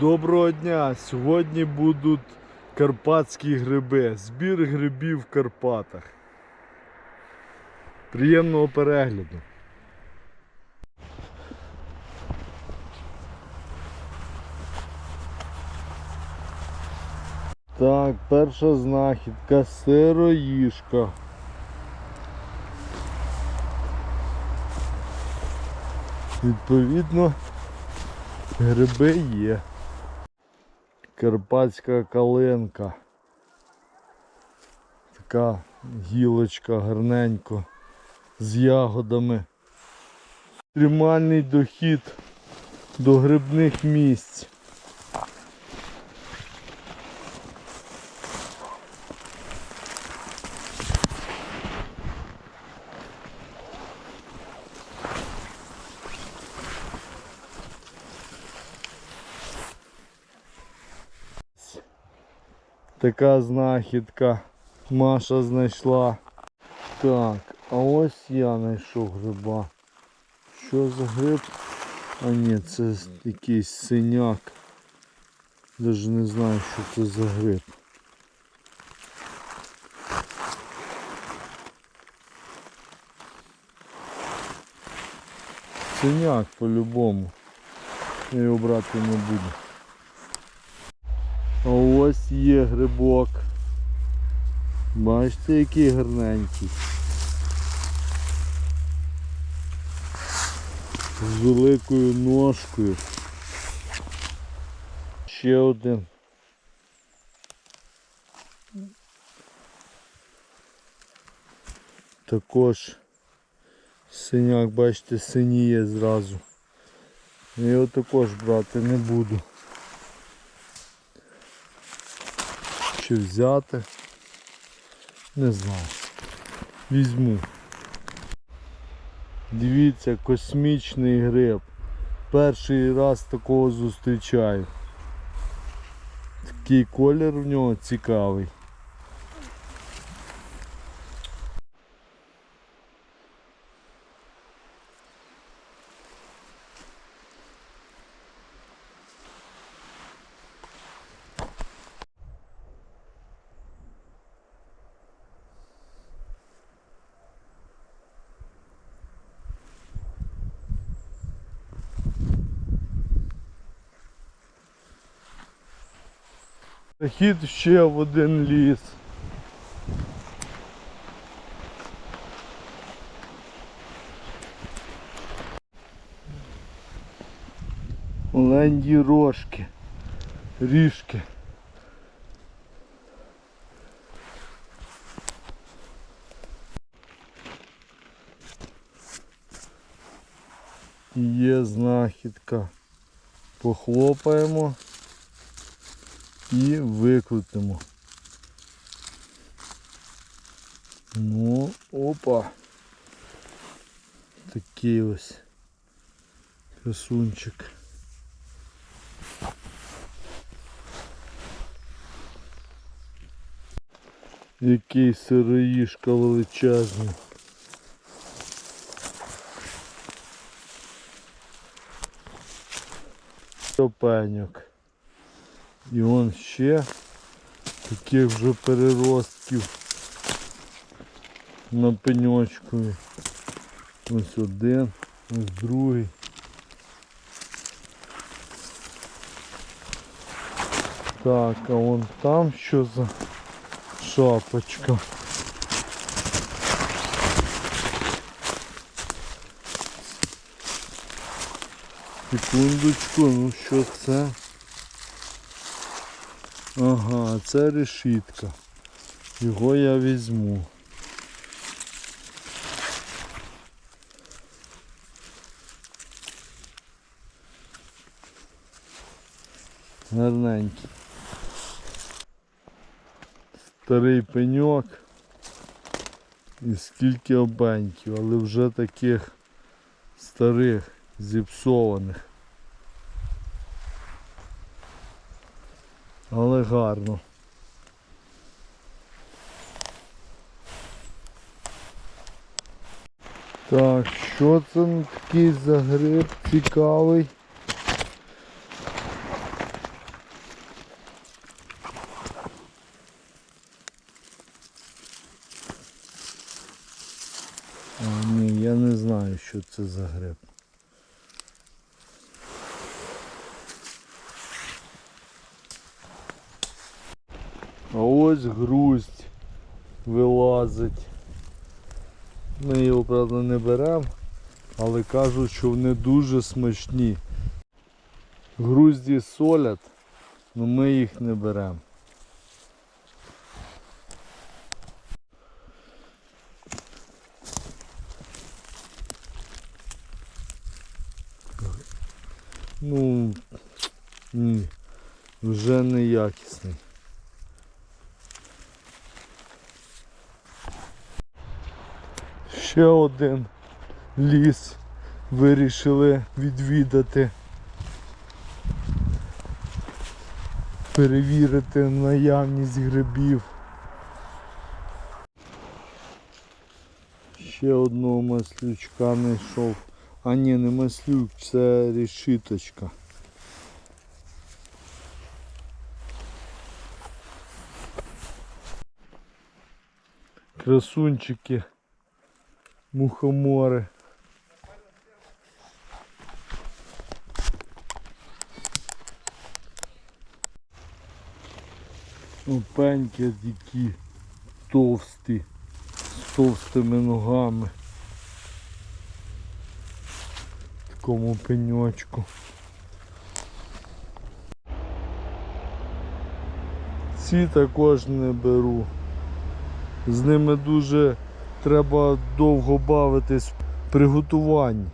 Доброго дня! Сьогодні будуть карпатські гриби. Збір грибів в Карпатах. Приємного перегляду. Так, перша знахідка сироїшка. Відповідно, гриби є. Карпатська калинка. Така гілочка гарненько з ягодами. Тримальний дохід до грибних місць. Така знахідка Маша знайшла. Так, а ось я знайшов гриба. Що за гриб? А ні, це якийсь синяк. Даже не знаю, що це за гриб. Синяк по-любому. Я його брати не буду. А ось є грибок. Бачите, який гарненький. З великою ножкою. Ще один. Також синяк, бачите, синіє зразу. Я його також брати не буду. Чи взяти? Не знаю. Візьму. Дивіться, космічний гриб. Перший раз такого зустрічаю. Такий колір в нього цікавий. Захід ще в один ліс. Оленді рожки, ріжки. Є знахідка. Похлопаємо і викрутимо. Ну, опа. Такий ось красунчик. Який сироїшка величезний. Топеньок. І он ще таких вже переростків на пеньочку. Ось один, ось другий. Так, а вон там що за шапочка. Секундочку, ну що це? Ага, це решітка. Його я візьму. Гарненький. Старий пеньок. І скільки обеньків, але вже таких старих, зіпсованих. але гарно. Так, що це такий за гриб цікавий? А, ні, я не знаю, що це за гриб. Ось грусть вилазить. Ми його, правда, не беремо, але кажуть, що вони дуже смачні. Грузді солять, але ми їх не беремо. Ну, ні, вже неякісний. Ще один ліс вирішили відвідати. Перевірити наявність грибів. Ще одного маслючка знайшов. А ні, не маслюк, це решіточка. Красунчики, мухомори. Опеньки такі товсті, з товстими ногами. Такому пеньочку. Ці також не беру. З ними дуже треба довго бавитись в приготуванні.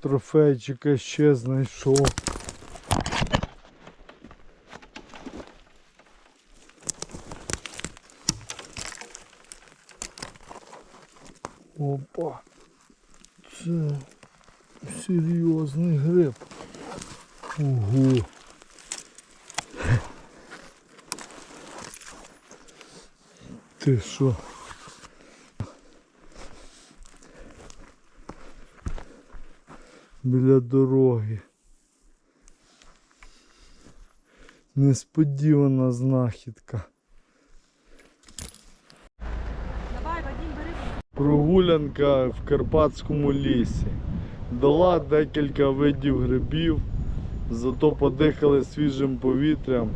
Трофейчика ще знайшов. Опа. Це серйозний гриб. Ого. Ти що? Біля дороги. Несподівана знахідка. Прогулянка в Карпатському лісі. Дала декілька видів грибів, зато подихали свіжим повітрям.